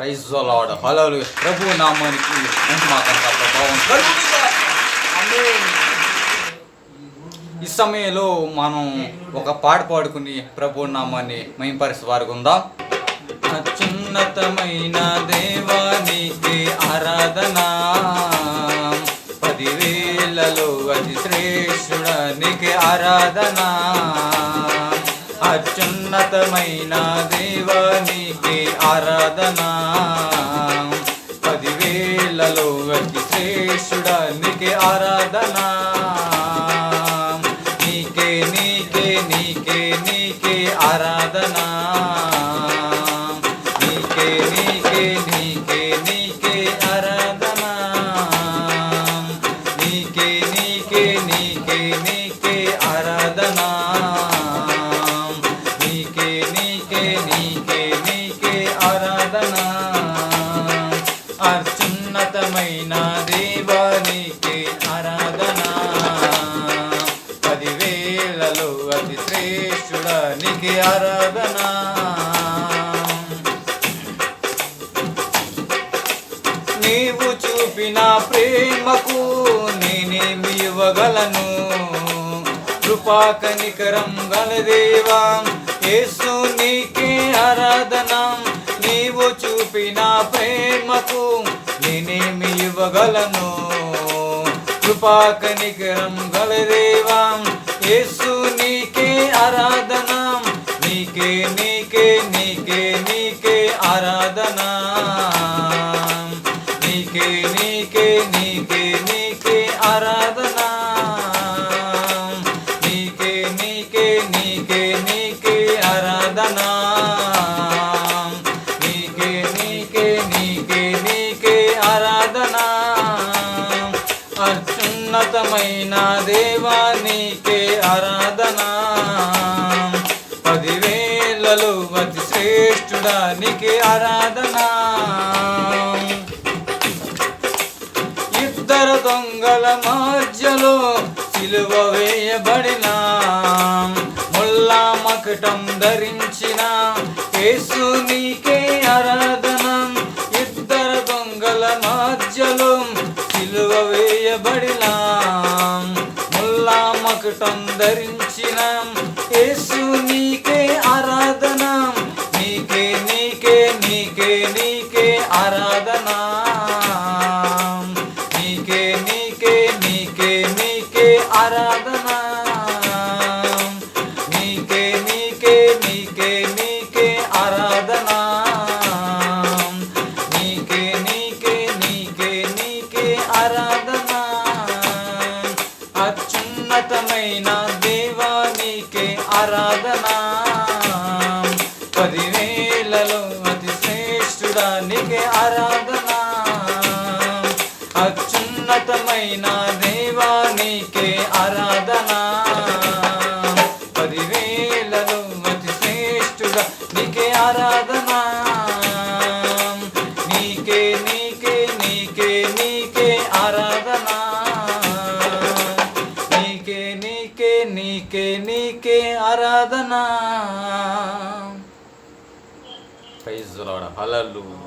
Praise lord హలలు ప్రభు నామానికి ప్రభావం. ఈ సమయంలో మనం ఒక పాట పాడుకుని ప్రభు నామాన్ని మహింపరిసి వారికి ఉందాం అత్యున్నతమైన దేవానికి ఆరాధన. పదివేలలో అతి శ్రేష్ఠుడానికి ఆరాధన. ఉన్నతమైన దేవానికి ఆరాధన. పదివేలలో అతి శ్రేష్ఠుడా నీకే ఆరాధన. నీకే నీకే నీకే నీకే ఆరాధన. నీకే నీకే నీకే నీకే ఆరాధన. నీకే నీకే నీకే నీకే నీకే నీకే నీకే ఆరాధన. అత్యున్నతమైన దేవానికి ఆరాధన. పదివేలలో అతి శ్రేష్ఠుడానికి ఆరాధన. నీవు చూపిన ప్రేమకు నేనేమి ఇవ్వగలను? కృపా కనికరం గలదేవా యేసు చూపిన ప్రేమకు నేనేమి ఇవ్వగలను? కృపా కనికరం గలదేవా యేసు నీకే ఆరాధన. నీకే నీకే నీకే నీకే ఆరాధన. నీకే నీకే నీకే నీకే ఆరాధన. నీకే ఆరాధన. పదివేలలో అతి శ్రేష్ఠుడా నీకే ఆరాధనా. ఇద్దరు దొంగల మధ్యలో సిలువ వేయబడిన. ముల్లా మకటం ధరించిన యేసు నీకే ముల్లా ధరించిన యేసు నీకే ఆరాధన. నీకే నీకే నీకే నీకే ఆరాధన. నీకే నీకే నీకే నీకే ఆరాధన. నీకే నీకే నీకే నీకే ఆరాధన. నీకే నీకే నీకే నీకే ఆరాధన. దేవా నీకే ఆరాధన? పదివేలలో అతి శ్రేష్ఠుడా నీకే ఆరాధన? అత్యున్నతమైన దేవా నీకే ఆరాధన? పదివేలలో అతి శ్రేష్ఠుడా నీకే ఆరాధన? నీకే నీకే నీకే నీకే ఆరాధన ఆరాధన ప్రైజ్ లార్డ్ హల్లెలూయా